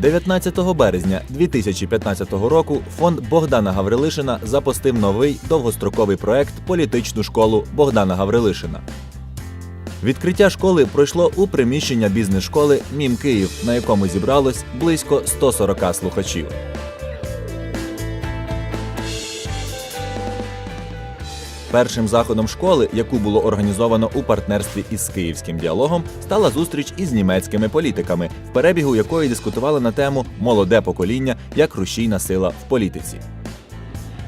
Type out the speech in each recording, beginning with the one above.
19 березня 2015 року фонд Богдана Гаврилишина запустив новий довгостроковий проект Політичну школу Богдана Гаврилишина. Відкриття школи пройшло у приміщення бізнес-школи Мім Київ, на якому зібралось близько 140 слухачів. Першим заходом школи, яку було організовано у партнерстві із київським діалогом, стала зустріч із німецькими політиками, в перебігу якої дискутували на тему Молоде покоління як рушійна сила в політиці.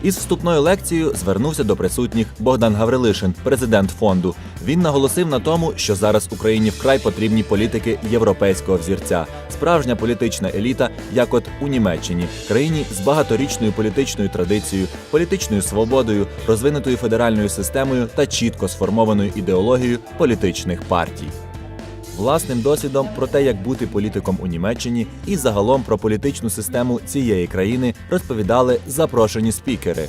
Із вступною лекцією звернувся до присутніх Богдан Гаврилишин, президент фонду. Він наголосив на тому, що зараз Україні вкрай потрібні політики європейського взірця, справжня політична еліта, як от у Німеччині, країні з багаторічною політичною традицією, політичною свободою, розвинутою федеральною системою та чітко сформованою ідеологією політичних партій. Власним досвідом про те, як бути політиком у Німеччині, і загалом про політичну систему цієї країни розповідали запрошені спікери.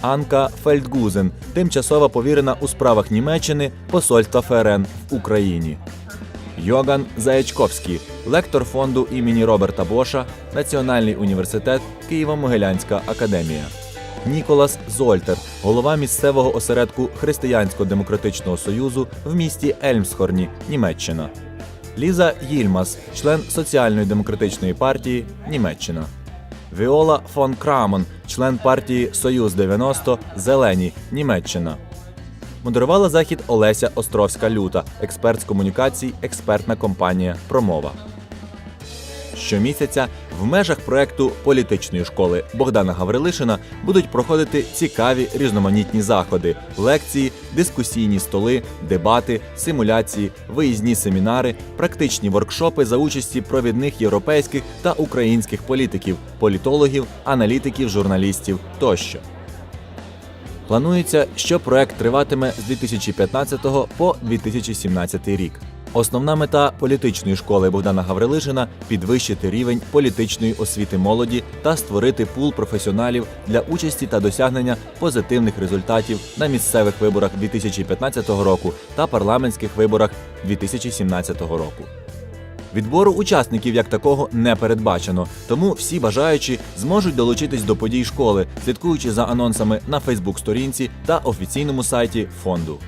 Анка Фельдгузен, тимчасова повірена у справах Німеччини посольства ФРН в Україні. Йоган Заячковський, лектор фонду імені Роберта Боша, Національний університет Києво-Могилянська академія. Ніколас Зольтер, голова місцевого осередку Християнсько-демократичного союзу в місті Ельмсхорні, Німеччина. Ліза Їльмас, член Соціальної демократичної партії, Німеччина. Віола фон Крамон, член партії Союз 90 Зелені, Німеччина. Модерувала захід Олеся Островська Люта, експерт з комунікацій, експертна компанія Промова. Щомісяця в межах проекту політичної школи Богдана Гаврилишина будуть проходити цікаві різноманітні заходи, лекції, дискусійні столи, дебати, симуляції, виїзні семінари, практичні воркшопи за участі провідних європейських та українських політиків, політологів, аналітиків, журналістів тощо. Планується, що проект триватиме з 2015 по 2017 рік. Основна мета політичної школи Богдана Гаврилишина підвищити рівень політичної освіти молоді та створити пул професіоналів для участі та досягнення позитивних результатів на місцевих виборах 2015 року та парламентських виборах 2017 року. Відбору учасників як такого не передбачено, тому всі бажаючі зможуть долучитись до подій школи, слідкуючи за анонсами на Фейсбук-сторінці та офіційному сайті фонду.